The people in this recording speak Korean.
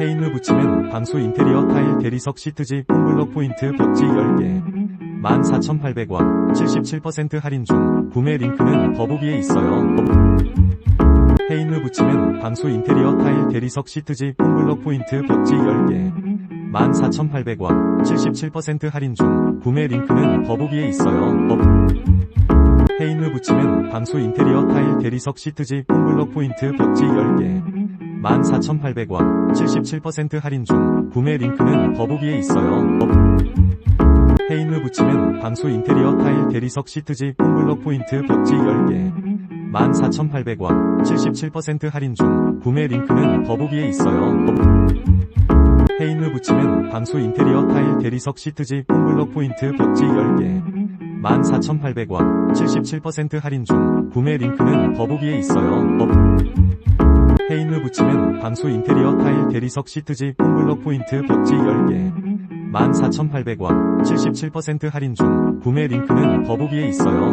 헤인루 붙이는 방수 인테리어 타일 대리석 시트지 폼블럭 포인트 벽지 10개 14,800원 77% 할인 중 구매 링크는 더보기에 있어요. 헤인루 붙이는 방수 인테리어 타일 대리석 시트지 폼블럭 포인트 벽지 10개 14,800원 77% 할인 중 구매 링크는 더보기에 있어요. 헤인루 붙이는 방수 인테리어 타일 대리석 시트지 폼블럭 포인트 벽지 10개 14,800원 77% 할인 중 구매 링크는 더보기에 있어요. 헤인루 붙이는 방수 인테리어 타일 대리석 시트지 폼블럭 포인트 벽지 10개 14,800원 77% 할인 중 구매 링크는 더보기에 있어요. 헤인루 붙이는 방수 인테리어 타일 대리석 시트지 폼블럭 포인트 벽지 10개 14,800원 77% 할인 중 구매 링크는 더보기에 있어요. 방수 인테리어 타일 대리석 시트지 폼블럭 포인트 벽지 10개 14,800원 77% 할인 중 구매 링크는 더보기에 있어요.